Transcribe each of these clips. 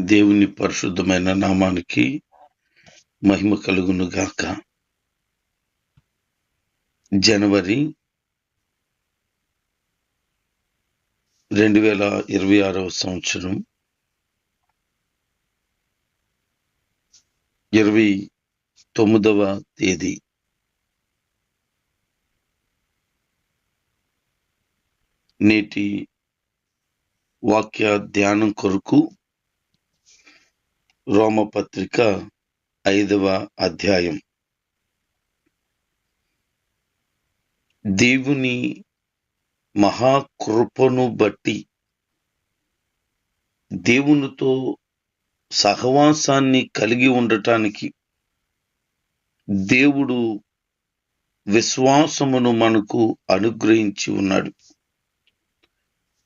దేవుని పరిశుద్ధమైన నామానికి మహిమ కలుగును గాక. జనవరి రెండు వేల ఇరవై ఆరవ సంవత్సరం ఇరవై తొమ్మిదవ తేదీ. నేటి వాక్య ధ్యానం కొరకు రోమపత్రిక ఐదవ అధ్యాయం. దేవుని మహాకృపను బట్టి దేవునితో సహవాసాన్ని కలిగి ఉండటానికి దేవుడు విశ్వాసమును మనకు అనుగ్రహించి ఉన్నాడు.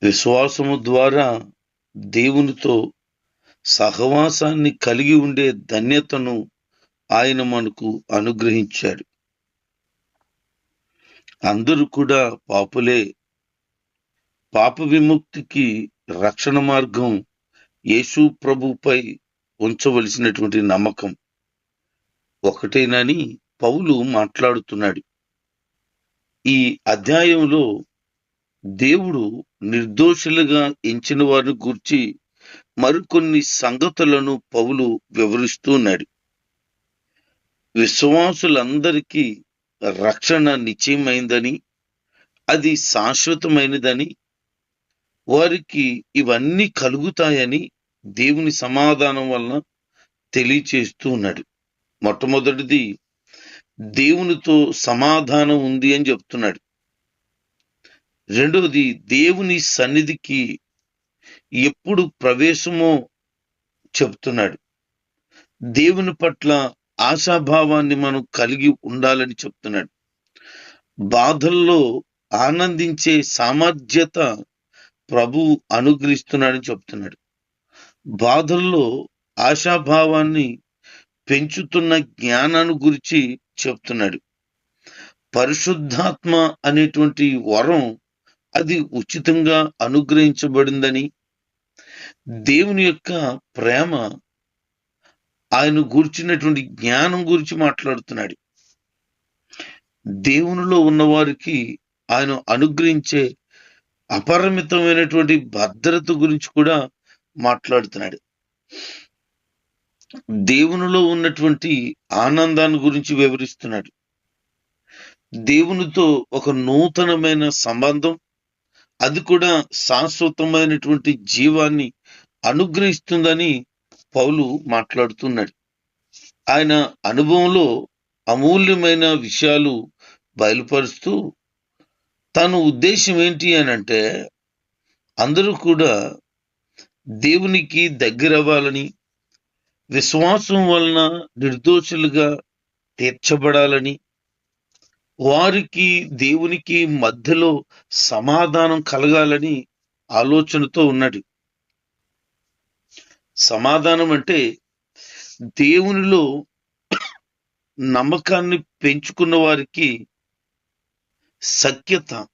విశ్వాసము ద్వారా దేవునితో సహవాసాన్ని కలిగి ఉండే ధన్యతను ఆయన మనకు అనుగ్రహించాడు. అందరూ కూడా పాపులే. పాప విముక్తికి రక్షణ మార్గం యేసు ప్రభుపై ఉంచవలసినటువంటి నమ్మకం. ఒకటేనని పౌలు మాట్లాడుతున్నాడు. ఈ అధ్యాయంలో దేవుడు నిర్దోషులుగా ఎంచిన వారిని గూర్చి మరికొన్ని సంగతులను పౌలు వివరిస్తూ ఉన్నాడు. విశ్వాసులందరికీ రక్షణ నిశ్చయమైందని అది శాశ్వతమైనదని వారికి ఇవన్నీ కలుగుతాయని దేవుని సమాధానం వలన తెలియచేస్తూ ఉన్నాడు. మొట్టమొదటిది దేవునితో సమాధానం ఉంది అని చెప్తున్నాడు. రెండవది దేవుని సన్నిధికి ఎప్పుడు ప్రవేశమో చెప్తున్నాడు. దేవుని పట్ల ఆశాభావాన్ని మనం కలిగి ఉండాలని చెప్తున్నాడు. బాధల్లో ఆనందించే సామర్థ్యత ప్రభువు అనుగ్రహిస్తున్నాడని చెప్తున్నాడు. బాధల్లో ఆశాభావాన్ని పెంచుతున్న జ్ఞానాన్ని గురించి చెప్తున్నాడు. పరిశుద్ధాత్మ అనేటువంటి వరం అది ఉచితంగా అనుగ్రహించబడిందని దేవుని యొక్క ప్రేమ ఆయన గూర్చినటువంటి జ్ఞానం గురించి మాట్లాడుతున్నాడు. దేవునిలో ఉన్నవారికి ఆయన అనుగ్రహించే అపరిమితమైనటువంటి భద్రత గురించి కూడా మాట్లాడుతున్నాడు. దేవునిలో ఉన్నటువంటి ఆనందాన్ని గురించి వివరిస్తున్నాడు. దేవునితో ఒక నూతనమైన సంబంధం అది కూడా శాశ్వతమైనటువంటి జీవాన్ని అనుగ్రహిస్తుందని పౌలు మాట్లాడుతున్నాడు. ఆయన అనుభవంలో అమూల్యమైన విషయాలు బయలుపరుస్తూ తన ఉద్దేశం ఏంటి అని అంటే అందరూ కూడా దేవునికి దగ్గరవ్వాలని విశ్వాసం వలన నిర్దోషులుగా తీర్చబడాలని వారికి దేవునికి మధ్యలో సమాధానం కలగాలని ఆలోచనతో ఉన్నాడు. సమాధానం అంటే దేవునిలో నమ్మకాన్ని పెంచుకున్న వారికి సఖ్యత.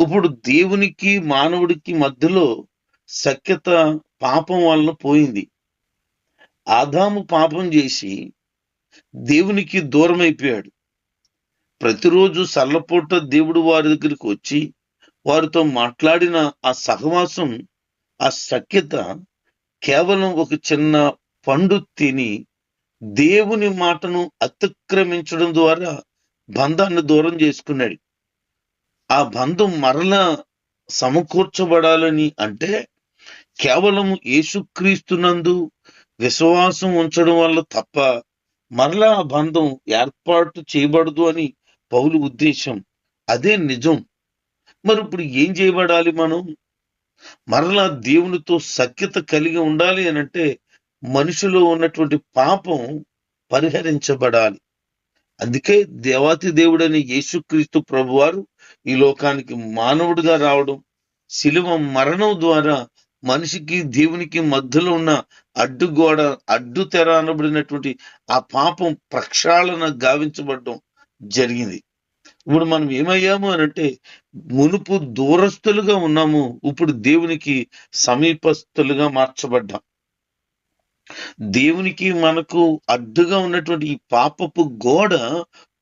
ఇప్పుడు దేవునికి మానవుడికి మధ్యలో సఖ్యత పాపం వలన పోయింది. ఆదాము పాపం చేసి దేవునికి దూరం అయిపోయాడు ప్రతిరోజు సల్లపూట దేవుడు వారి దగ్గరికి వచ్చి వారితో మాట్లాడిన ఆ సహవాసం ఆ సఖ్యత కేవలం ఒక చిన్న పండు తిని దేవుని మాటను అతిక్రమించడం ద్వారా బంధాన్ని దూరం చేసుకున్నాడు. ఆ బంధం మరలా సమకూర్చబడాలని అంటే కేవలం యేసుక్రీస్తునందు విశ్వాసం ఉంచడం వల్ల తప్ప మరలా ఆ బంధం ఏర్పాటు చేయబడదు అని పౌలు ఉద్దేశం. అదే నిజం. మరి ఇప్పుడు ఏం చేయబడాలి మనం? మరలా దేవునితో సఖ్యత కలిగి ఉండాలి అని అంటే మనిషిలో ఉన్నటువంటి పాపం పరిహరించబడాలి. అందుకే దేవాతి దేవుడని యేసుక్రీస్తు ప్రభువారు ఈ లోకానికి మానవుడిగా రావడం శిలువ మరణం ద్వారా మనిషికి దేవునికి మధ్యలో ఉన్న అడ్డుగోడ అడ్డు తెర అనబడినటువంటి ఆ పాపం ప్రక్షాళన గావించబడడం జరిగింది. ఇప్పుడు మనం ఏమయ్యాము అని అంటే మునుపు దూరస్తులుగా ఉన్నాము. ఇప్పుడు దేవునికి సమీపస్తులుగా మార్చబడ్డాం. దేవునికి మనకు అడ్డుగా ఉన్నటువంటి ఈ పాపపు గోడ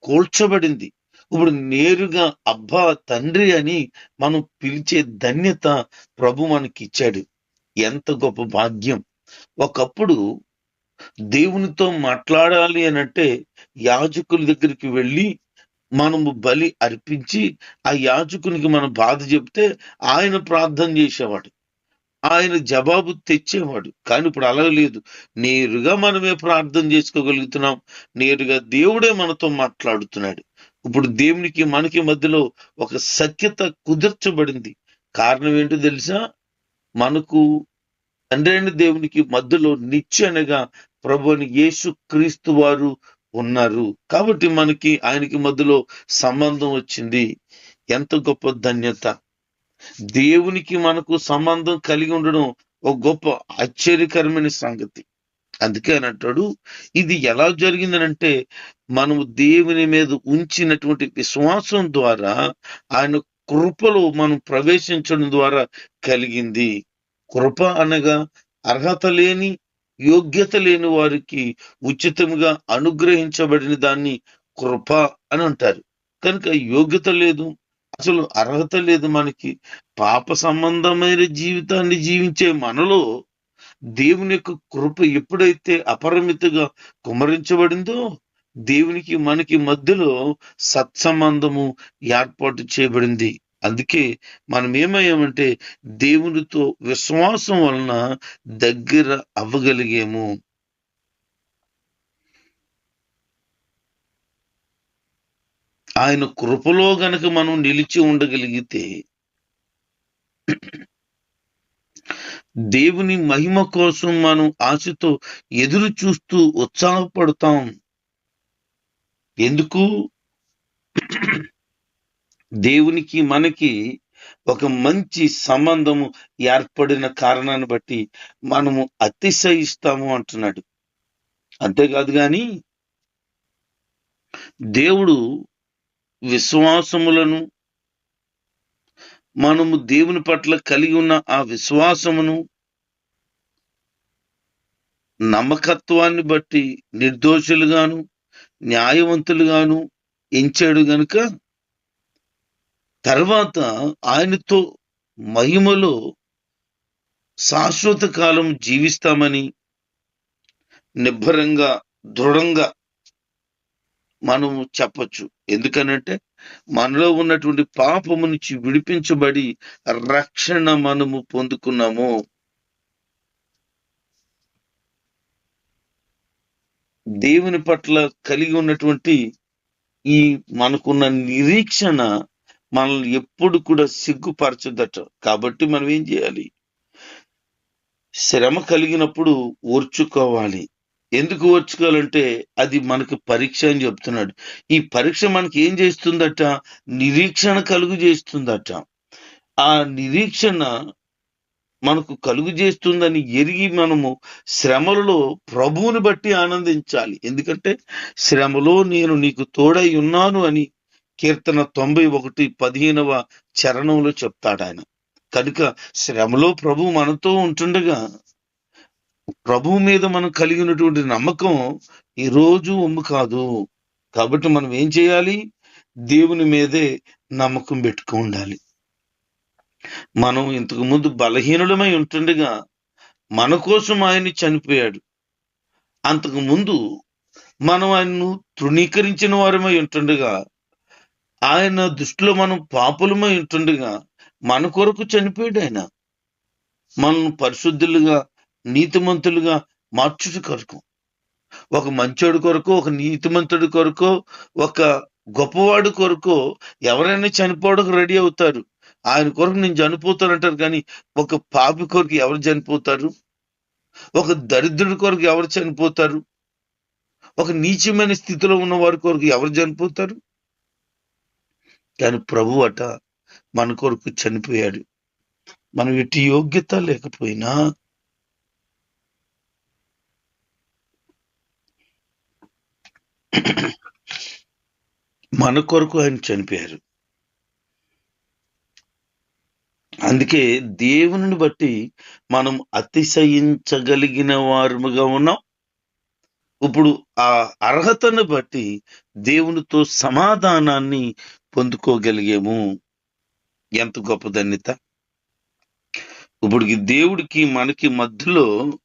కూల్చబడింది. ఇప్పుడు నేరుగా అబ్బా తండ్రి అని మనం పిలిచే ధన్యత ప్రభు మనకి ఇచ్చాడు. ఎంత గొప్ప భాగ్యం. ఒకప్పుడు దేవునితో మాట్లాడాలి అనంటే యాజకుల దగ్గరికి వెళ్ళి మనము బలి అర్పించి ఆ యాజకునికి మన బాధ చెప్తే ఆయన ప్రార్థన చేసేవాడు. ఆయన జవాబు తెచ్చేవాడు. కానీ ఇప్పుడు అలా లేదు. నేరుగా మనమే ప్రార్థన చేసుకోగలుగుతున్నాం. నేరుగా దేవుడే మనతో మాట్లాడుతున్నాడు. ఇప్పుడు దేవునికి మనకి మధ్యలో ఒక సఖ్యత కుదర్చబడింది. కారణం ఏంటో తెలుసా? మనకు తండ్రి దేవునికి మధ్యలో నిత్యనగా అనగా ప్రభుని యేసు క్రీస్తు వారు ఉన్నారు. కాబట్టి మనకి ఆయనకి మధ్యలో సంబంధం వచ్చింది. ఎంత గొప్ప ధన్యత. దేవునికి మనకు సంబంధం కలిగి ఉండడం ఒక గొప్ప ఆశ్చర్యకరమైన సంగతి. అందుకే అని అంటాడు ఇది ఎలా జరిగిందనంటే మనము దేవుని మీద ఉంచినటువంటి విశ్వాసం ద్వారా ఆయన కృపలో మనం ప్రవేశించడం ద్వారా కలిగింది. కృప అనగా అర్హత లేని యోగ్యత లేని వారికి ఉచితంగా అనుగ్రహించబడిన దాన్ని కృప అని అంటారు. కనుక యోగ్యత లేదు అసలు అర్హత లేదు మనకి. పాప సంబంధమైన జీవితాన్ని జీవించే మనలో దేవుని యొక్క కృప ఎప్పుడైతే అపరిమితగా కుమరించబడిందో దేవునికి మనకి మధ్యలో సత్సంబంధము ఏర్పాటు చేయబడింది. అందుకే మనం ఏమయ్యామంటే దేవునితో విశ్వాసం వలన దగ్గర అవ్వగలిగేము. ఆయన కృపలో గనక మనం నిలిచి ఉండగలిగితే దేవుని మహిమ కోసం మనం ఆశతో ఎదురు చూస్తూ ఉత్సాహపడతాం. ఎందుకు? దేవునికి మనకి ఒక మంచి సంబంధము ఏర్పడిన కారణాన్ని బట్టి మనము అతిశయిస్తాము అంటున్నాడు. అంతేకాదు కానీ దేవుడు విశ్వాసములను మనము దేవుని పట్ల కలిగి ఉన్న ఆ విశ్వాసమును నమ్మకత్వాన్ని బట్టి నిర్దోషులుగాను న్యాయవంతులుగాను ఎంచాడు గనుక తర్వాత ఆయనతో మహిమలో శాశ్వత కాలం జీవిస్తామని నిబ్బరంగా దృఢంగా మనం చెప్పొచ్చు. ఎందుకనంటే మనలో ఉన్నటువంటి పాపము నుంచి విడిపించబడి రక్షణ మనము పొందుకున్నాము. దేవుని పట్ల కలిగి ఉన్నటువంటి ఈ మనకున్న నిరీక్షణ మనల్ని ఎప్పుడు కూడా సిగ్గుపరచదట. కాబట్టి మనం ఏం చేయాలి? శ్రమ కలిగినప్పుడు ఓర్చుకోవాలి. ఎందుకు ఓర్చుకోవాలంటే అది మనకు పరీక్ష అని చెప్తున్నాడు. ఈ పరీక్ష మనకి ఏం చేస్తుందట? నిరీక్షణ కలుగు చేస్తుందట. ఆ నిరీక్షణ మనకు కలుగు చేస్తుందని ఎరిగి మనము శ్రమలలో ప్రభువుని బట్టి ఆనందించాలి. ఎందుకంటే శ్రమలో నేను నీకు తోడై ఉన్నాను అని కీర్తన తొంభై ఒకటి పదిహేనవ చరణంలో చెప్తాడు ఆయన. కనుక శ్రమలో ప్రభు మనతో ఉంటుండగా ప్రభువు మీద మనం కలిగినటువంటి నమ్మకం ఈ రోజు ఉమ్ము కాదు. కాబట్టి మనం ఏం చేయాలి? దేవుని మీదే నమ్మకం పెట్టుకు ఉండాలి. మనం ఇంతకు ముందు బలహీనులమై ఉంటుండగా మన కోసం ఆయన చనిపోయాడు. అంతకు ముందు మనం ఆయన్ను తృణీకరించిన వారమై ఉంటుండగా ఆయన దృష్టిలో మనం పాపులమై ఉంటుండగా మన కొరకు చనిపోయాడు ఆయన మనం పరిశుద్ధులుగా నీతిమంతులుగా మార్చుట కొరకు. ఒక మంచోడి కొరకు ఒక నీతిమంతుడి కొరకు ఒక గొప్పవాడి కొరకు ఎవరైనా చనిపోవడానికి రెడీ అవుతారు. ఆయన కొరకు నేను చనిపోతానంటారు కానీ ఒక పాపి కొరకు ఎవరు చనిపోతారు? ఒక దరిద్రుడి కొరకు ఎవరు చనిపోతారు? ఒక నీచమైన స్థితిలో ఉన్న వారి కొరకు ఎవరు చనిపోతారు? కానీ ప్రభు అట మన కొరకు చనిపోయాడు. మనం ఇటు యోగ్యత లేకపోయినా మన కొరకు ఆయన చనిపోయారు. అందుకే దేవుని బట్టి మనం అతిశయించగలిగిన వారుగా ఉన్నాం. ఇప్పుడు ఆ అర్హతను బట్టి దేవునితో సమాధానాన్ని పొందుకోగలిగాము? ఎంత గొప్ప ధన్యత ఇప్పుడు ఈ దేవుడికి మనకి మధ్యలో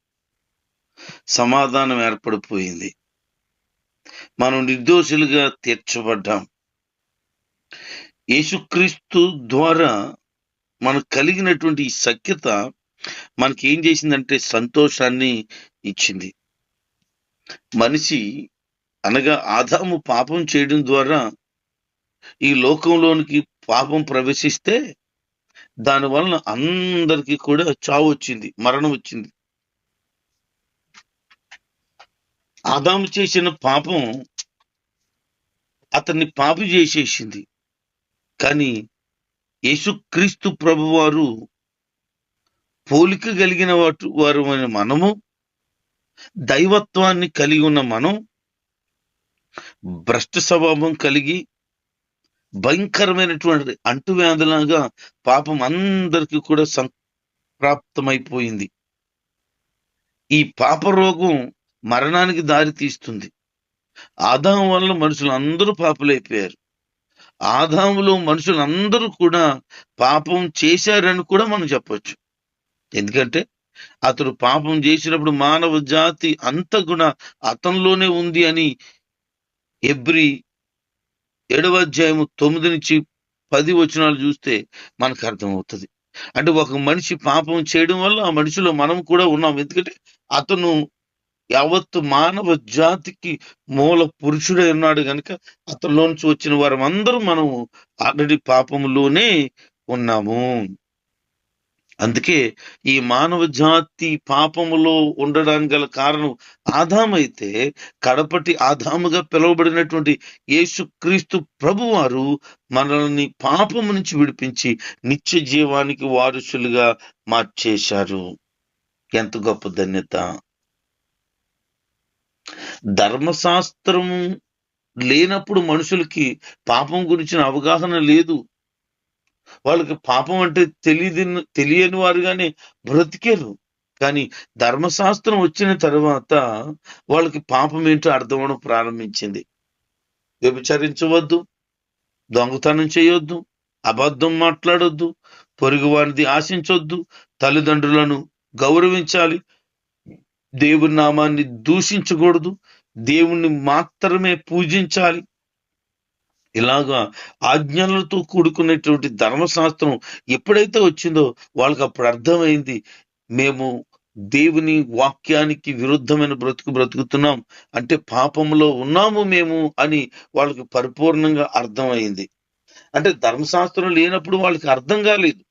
సమాధానం ఏర్పడిపోయింది. మనం నిర్దోషులుగా తీర్చబడ్డాం. యేసుక్రీస్తు ద్వారా మనకు కలిగినటువంటి ఈ సఖ్యత మనకి ఏం చేసిందంటే సంతోషాన్ని ఇచ్చింది. మనిషి అనగా ఆదాము పాపం చేయడం ద్వారా ఈ లోకంలోనికి పాపం ప్రవేశిస్తే దాని వలన అందరికీ కూడా చావు వచ్చింది మరణం వచ్చింది. ఆదాము చేసిన పాపం అతన్ని పాపి చేసేసింది. కానీ యేసుక్రీస్తు ప్రభువారు పోలిక కలిగిన వాటు వారు మనము దైవత్వాన్ని కలిగి ఉన్న మనం భ్రష్ట స్వభావం కలిగి భయంకరమైనటువంటి అంటువ్యాధులాగా పాపం అందరికీ కూడా సంప్రాప్తమైపోయింది. ఈ పాప రోగం మరణానికి దారి తీస్తుంది. ఆదాం వల్ల మనుషులు అందరూ పాపలైపోయారు. ఆదాములో మనుషులందరూ కూడా పాపం చేశారని కూడా మనం చెప్పొచ్చు. ఎందుకంటే అతడు పాపం చేసినప్పుడు మానవ జాతి అంత కూడా అతనిలోనే ఉంది అని ఎబ్రి ఏడవ అధ్యాయము తొమ్మిది నుంచి పది వచనాలు చూస్తే మనకు అర్థమవుతుంది. అంటే ఒక మనిషి పాపం చేయడం వల్ల ఆ మనిషిలో మనం కూడా ఉన్నాం. ఎందుకంటే అతను యావత్తు మానవ జాతికి మూల పురుషుడై ఉన్నాడు కనుక అతనిలో నుంచి వచ్చిన వారం అందరూ మనం ఆల్రెడీ పాపంలోనే ఉన్నాము. అందుకే ఈ మానవ జాతి పాపములో ఉండడానికి గల కారణం ఆదామైతే కడపటి ఆదాముగా పిలువబడినటువంటి యేసుక్రీస్తు ప్రభువారు మనల్ని పాపము నుంచి విడిపించి నిత్య జీవానికి వారసులుగా మార్చేశారు. ఎంత గొప్ప ధన్యత. ధర్మశాస్త్రము లేనప్పుడు మనుషులకి పాపం గురించిన అవగాహన లేదు. వాళ్ళకి పాపం అంటే తెలియదు తెలియని వారుగానే బ్రతికేరు. కానీ ధర్మశాస్త్రం వచ్చిన తర్వాత వాళ్ళకి పాపం ఏంటో అర్థమవడం ప్రారంభించింది. వ్యభిచరించవద్దు దొంగతనం చేయొద్దు అబద్ధం మాట్లాడొద్దు పొరుగు వారిది ఆశించొద్దు తల్లిదండ్రులను గౌరవించాలి దేవుని నామాన్ని దూషించకూడదు దేవుణ్ణి మాత్రమే పూజించాలి ఇలాగా ఆజ్ఞలతో కూడుకునేటువంటి ధర్మశాస్త్రం ఎప్పుడైతే వచ్చిందో వాళ్ళకి అప్పుడు అర్థమైంది. మేము దేవుని వాక్యానికి విరుద్ధమైన బ్రతుకు బ్రతుకుతున్నాం. అంటే పాపంలో ఉన్నాము మేము అని వాళ్ళకి పరిపూర్ణంగా అర్థమైంది. అంటే ధర్మశాస్త్రం లేనప్పుడు వాళ్ళకి అర్థం కాలేదు.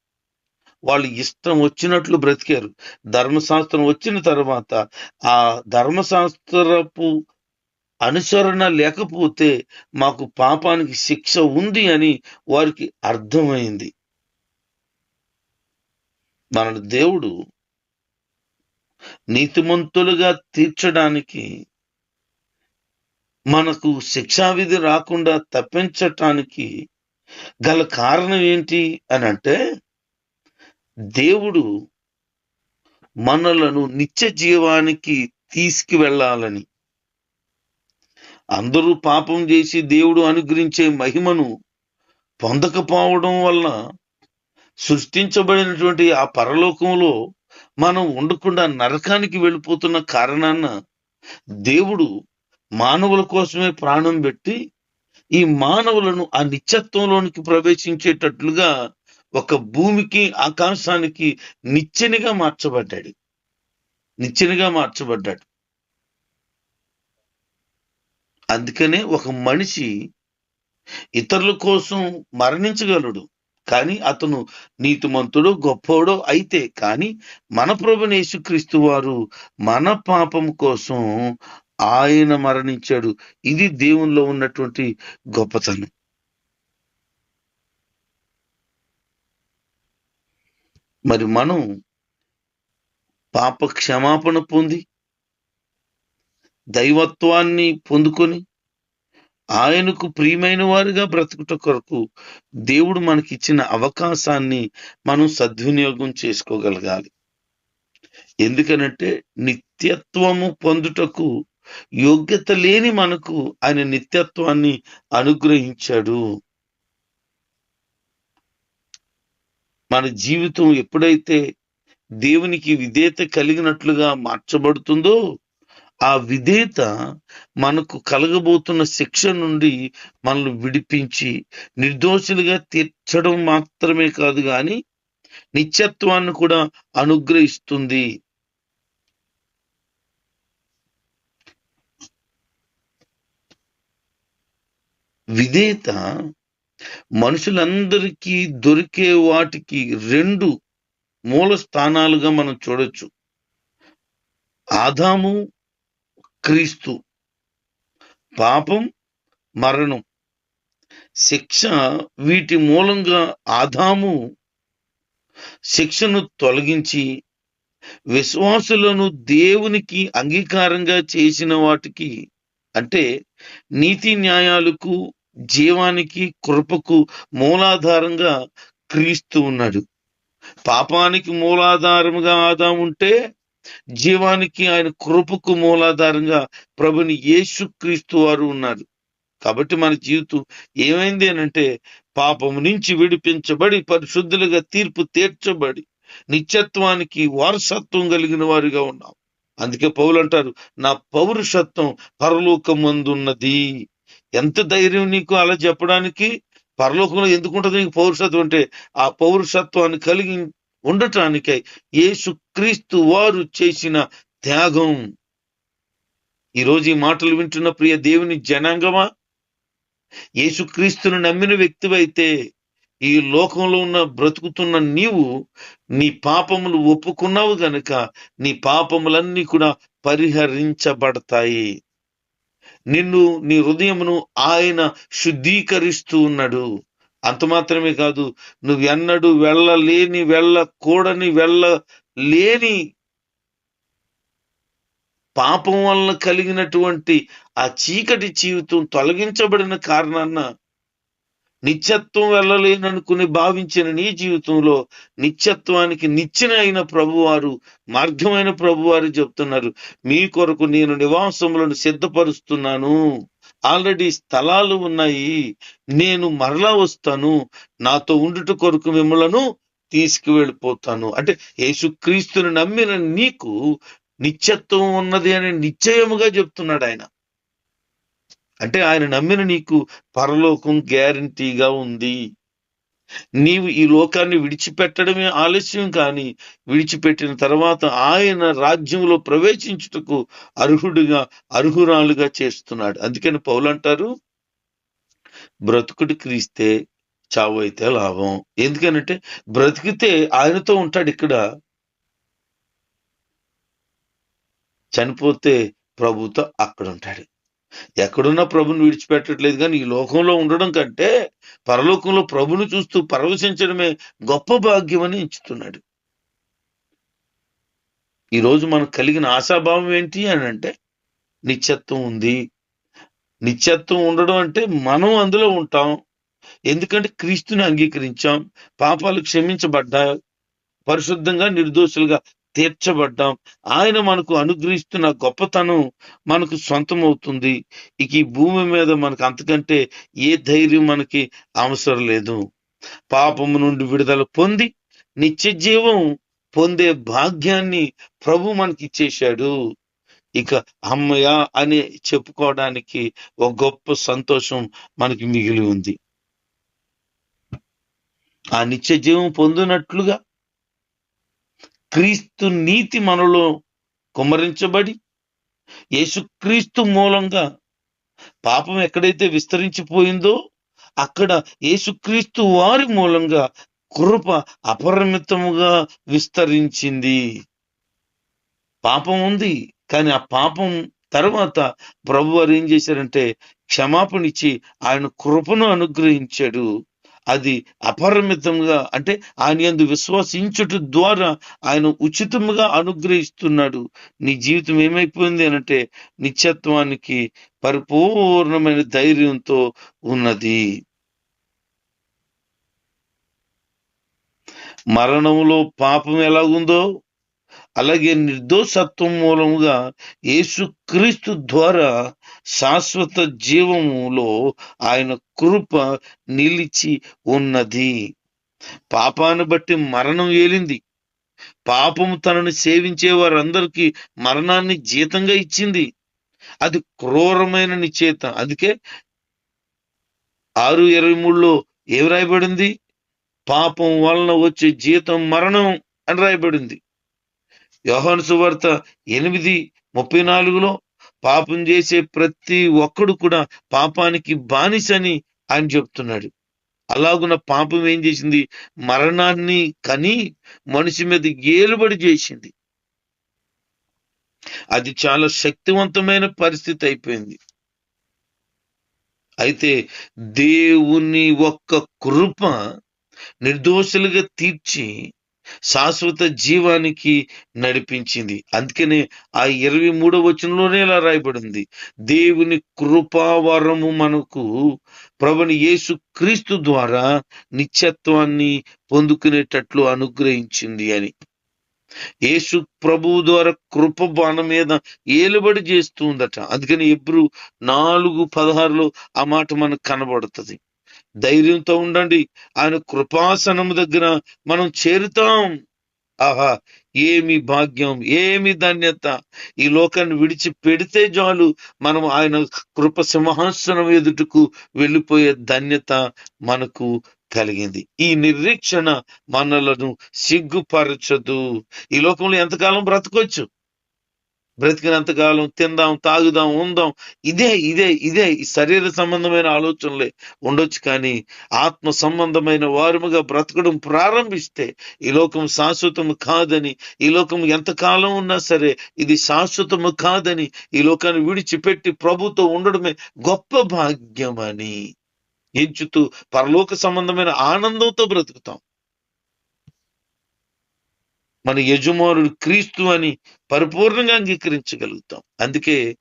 వాళ్ళు ఇష్టం వచ్చినట్లు బ్రతికారు. ధర్మశాస్త్రం వచ్చిన తర్వాత ఆ ధర్మశాస్త్రపు అనుసరణ లేకపోతే మాకు పాపానికి శిక్ష ఉంది అని వారికి అర్థమైంది. మన దేవుడు నీతిమంతులుగా తీర్చడానికి మనకు శిక్షావిధి రాకుండా తప్పించటానికి గల కారణం ఏంటి అని అంటే దేవుడు మనలను నిత్య జీవానికి తీసుకువెళ్ళాలని. అందరూ పాపం చేసి దేవుడు అనుగ్రహించే మహిమను పొందకపోవడం వల్ల సృష్టించబడినటువంటి ఆ పరలోకంలో మనం ఉండకుండా నరకానికి వెళ్ళిపోతున్న కారణాన దేవుడు మానవుల కోసమే ప్రాణం పెట్టి ఈ మానవులను ఆ నిత్యత్వంలోనికి ప్రవేశించేటట్లుగా ఒక భూమికి ఆకాశానికి నిచ్చెనిగా మార్చబడ్డాడు. నిచ్చెనిగా మార్చబడ్డాడు. అందుకనే ఒక మనిషి ఇతరుల కోసం మరణించగలడు. కానీ అతను నీతిమంతుడు గొప్పోడో అయితే కానీ మన ప్రభుని యేసుక్రీస్తు వారు మన పాపం కోసం ఆయన మరణించాడు. ఇది దేవునిలో ఉన్నటువంటి గొప్పతనం. మరి మనం పాప క్షమాపణ పొంది దైవత్వాన్ని పొందుకొని ఆయనకు ప్రియమైన వారిగా బ్రతుకుట కొరకు దేవుడు మనకిచ్చిన అవకాశాన్ని మనం సద్వినియోగం చేసుకోగలగాలి. ఎందుకనంటే నిత్యత్వము పొందుటకు యోగ్యత లేని మనకు ఆయన నిత్యత్వాన్ని అనుగ్రహించాడు. మన జీవితం ఎప్పుడైతే దేవునికి విధేయత కలిగినట్లుగా మార్చబడుతుందో ఆ విధేయత మనకు కలగబోతున్న శిక్ష నుండి మనల్ని విడిపించి నిర్దోషులుగా తీర్చడం మాత్రమే కాదు గాని నిత్యత్వాన్ని కూడా అనుగ్రహిస్తుంది. విధేయత మనుషులందరికీ దొరికే వాటికి రెండు మూల స్థానాలుగా మనం చూడొచ్చు. ఆదాము క్రీస్తు. పాపం మరణం. శిక్ష వీటి మూలంగా ఆదాము శిక్షను తొలగించి విశ్వాసులను దేవునికి అంగీకారంగా చేసిన వాటికి అంటే నీతి న్యాయాలకు జీవానికి కృపకు మూలాధారంగా క్రీస్తు ఉన్నాడు. పాపానికి మూలాధారముగా ఆదాం ఉంటే జీవానికి ఆయన కృపకు మూలాధారంగా ప్రభుని యేసు క్రీస్తు వారు ఉన్నారు. కాబట్టి మన జీవితం ఏమైంది అనంటే పాపము నుంచి విడిపించబడి పరిశుద్ధులుగా తీర్పు తీర్చబడి నిత్యత్వానికి వారసత్వం కలిగిన వారిగా ఉన్నాం. అందుకే పౌలు అంటారు నా పౌరుషత్వం పరలోకం ముందున్నది ఎంత ధైర్యం నీకు అలా చెప్పడానికి? పరలోకంలో ఎందుకుంటుంది నీకు పౌరుషత్వం అంటే ఆ పౌరుషత్వాన్ని కలిగి ఉండటానికై యేసుక్రీస్తు వారు చేసిన త్యాగం. ఈరోజు ఈ మాటలు వింటున్న ప్రియ దేవుని జనాంగమా? యేసుక్రీస్తును నమ్మిన వ్యక్తివైతే ఈ లోకంలో ఉన్న బ్రతుకుతున్న నీవు నీ పాపములు ఒప్పుకున్నావు గనుక నీ పాపములన్నీ కూడా పరిహరించబడతాయి. నిన్ను నీ హృదయమును ఆయన శుద్ధీకరిస్తూ ఉన్నాడు. అంత మాత్రమే కాదు నువ్వు ఎన్నడూ వెళ్ళలేని వెళ్ళకూడని వెళ్ళలేని పాపం వలన కలిగినటువంటి ఆ చీకటి జీవితం తొలగించబడిన కారణాన్న నిత్యత్వం వెళ్ళలేననుకుని భావించిన నీ జీవితంలో నిత్యత్వానికి నిచ్చిన అయిన ప్రభువారు మార్గమైన ప్రభువారు చెప్తున్నారు మీ కొరకు నేను నివాసములను సిద్ధపరుస్తున్నాను. ఆల్రెడీ స్థలాలు ఉన్నాయి. నేను మరలా వస్తాను. నాతో ఉండుట కొరకు మిమ్మలను తీసుకువెళ్ళిపోతాను. అంటే యేసుక్రీస్తుని నమ్మిన నీకు నిత్యత్వం ఉన్నది అని నిశ్చయముగా చెప్తున్నాడు ఆయన. అంటే ఆయన నమ్మిన నీకు పరలోకం గ్యారంటీగా ఉంది. నీవు ఈ లోకాన్ని విడిచిపెట్టడమే ఆలస్యం కానీ విడిచిపెట్టిన తర్వాత ఆయన రాజ్యంలో ప్రవేశించుటకు అర్హుడిగా అర్హురాలుగా చేస్తున్నాడు. అందుకని పౌలు అంటారు బ్రతుకుడు క్రీస్తే చావు అయితే లాభం. ఎందుకనంటే బ్రతికితే ఆయనతో ఉంటాడు ఇక్కడ. చనిపోతే ప్రభుతో అక్కడ ఉంటాడు. ఎక్కడున్నా ప్రభుని విడిచిపెట్టట్లేదు కానీ ఈ లోకంలో ఉండడం కంటే పరలోకంలో ప్రభుని చూస్తూ పరవశించడమే గొప్ప భాగ్యం అని ఎంచుతున్నాడు. ఈరోజు మనకు కలిగిన ఆశాభావం ఏంటి అని అంటే నిత్యత్వం ఉంది. నిత్యత్వం ఉండడం అంటే మనం అందులో ఉంటాం. ఎందుకంటే క్రీస్తుని అంగీకరించాం. పాపాలు క్షమించబడ్డా పరిశుద్ధంగా నిర్దోషులుగా తీర్చబడ్డాం. ఆయన మనకు అనుగ్రహిస్తున్న గొప్పతనం మనకు సొంతం అవుతుంది ఇక ఈ భూమి మీద మనకు అంతకంటే ఏ ధైర్యం మనకి అవసరం లేదు. పాపము నుండి విడుదల పొంది నిత్య జీవం పొందే భాగ్యాన్ని ప్రభు మనకి ఇచ్చేశాడు ఇక అమ్మయ్య అని చెప్పుకోవడానికి ఒక గొప్ప సంతోషం మనకి మిగిలి ఉంది. ఆ నిత్య జీవం పొందినట్లుగా క్రీస్తు నీతి మనలో కుమ్మరించబడి యేసుక్రీస్తు మూలంగా పాపం ఎక్కడైతే విస్తరించిపోయిందో అక్కడ యేసుక్రీస్తు వారి మూలంగా కృప అపరిమితముగా విస్తరించింది. పాపం ఉంది కానీ ఆ పాపం తర్వాత ప్రభు వారు ఏం చేశారంటే క్షమాపణ ఇచ్చి ఆయన కృపను అనుగ్రహించాడు. అది అపరిమితంగా అంటే ఆయన ఎందు విశ్వసించుట ద్వారా ఆయన ఉచితముగా అనుగ్రహిస్తున్నాడు. నీ జీవితం ఏమైపోయింది అనంటే నిత్యత్వానికి పరిపూర్ణమైన ధైర్యంతో ఉన్నది. మరణంలో పాపం ఎలాగుందో? అలాగే నిర్దోషత్వం మూలముగా యేసుక్రీస్తు ద్వారా శాశ్వత జీవములో ఆయన కృప నిలిచి ఉన్నది. పాపాన్ని బట్టి మరణం ఏలింది. పాపము తనను సేవించే వారందరికీ మరణాన్ని జీతంగా ఇచ్చింది. అది క్రూరమైన నిశ్చేత. అందుకే ఆరు ఇరవై మూడులో ఏం రాయబడింది? పాపం వలన వచ్చే జీతం మరణం అని రాయబడింది. యోహాను సువార్త ఎనిమిది ముప్పై నాలుగులో పాపం చేసే ప్రతి ఒక్కడు కూడా పాపానికి బానిసని ఆయన చెప్తున్నాడు. అలాగున పాపం ఏం చేసింది? మరణాన్ని కని మనిషి మీద ఏలుబడి చేసింది. అది చాలా శక్తివంతమైన పరిస్థితి అయిపోయింది. అయితే దేవుని ఒక్క కృప నిర్దోషులుగా తీర్చి శాశ్వత జీవానికి నడిపించింది. అందుకనే ఆ ఇరవై మూడవ వచనంలోనే ఇలా రాయబడింది. దేవుని కృపావరము మనకు ప్రభుని యేసు క్రీస్తు ద్వారా నిత్యత్వాన్ని పొందుకునేటట్లు అనుగ్రహించింది అని. యేసు ప్రభువు ద్వారా కృప బాణ మీద ఏలుబడి చేస్తుందట అందుకని ఎబ్రు నాలుగు పదహారులో ఆ మాట మనకు కనబడుతుంది. ధైర్యంతో ఉండండి. ఆయన కృపాసనము దగ్గర మనం చేరుతాం. ఆహా ఏమి భాగ్యం ఏమి ధన్యత. ఈ లోకాన్ని విడిచి పెడితే చాలు. మనం ఆయన కృప సింహాసనం ఎదుటకు వెళ్ళిపోయే ధన్యత మనకు కలిగింది. ఈ నిరీక్షణ మనలను సిగ్గుపరచదు. ఈ లోకంలో ఎంతకాలం బ్రతకొచ్చు? బ్రతికినంతకాలం తిందాం తాగుదాం ఉందాం. ఇదే ఇదే ఇదే ఈ శరీర సంబంధమైన ఆలోచనలే ఉండొచ్చు కానీ ఆత్మ సంబంధమైన వారముగా బ్రతకడం ప్రారంభిస్తే ఈ లోకం శాశ్వతము కాదని ఈ లోకం ఎంతకాలం ఉన్నా సరే ఇది శాశ్వతము కాదని ఈ లోకాన్ని విడిచిపెట్టి ప్రభుతో ఉండడమే గొప్ప భాగ్యమని ఎంచుతూ పరలోక సంబంధమైన ఆనందంతో బ్రతుకుతాం. మన యజమానుడు క్రీస్తు అని పరిపూర్ణంగా అంగీకరించగలుగుతాం. అందుకే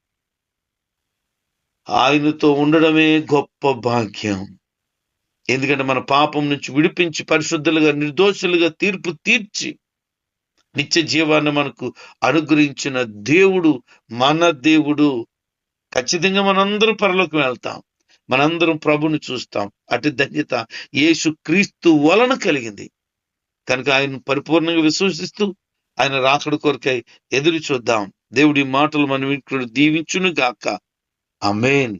ఆయనతో ఉండడమే గొప్ప భాగ్యం. ఎందుకంటే మన పాపం నుంచి విడిపించి పరిశుద్ధులుగా నిర్దోషులుగా తీర్పు తీర్చి నిత్య జీవాన్ని మనకు అనుగ్రహించిన దేవుడు మన దేవుడు. ఖచ్చితంగా మనందరం పరలోకి వెళ్తాం. మనందరం ప్రభుని చూస్తాం. అటు ధన్యత యేసు క్రీస్తు వలన కలిగింది. కనుక ఆయన పరిపూర్ణంగా విశ్వసిస్తూ ఆయన రాకడ కొరకై ఎదురు చూద్దాం. దేవుడి మాటలు మనం ఇంట్లో దీవించును గాక అమేన్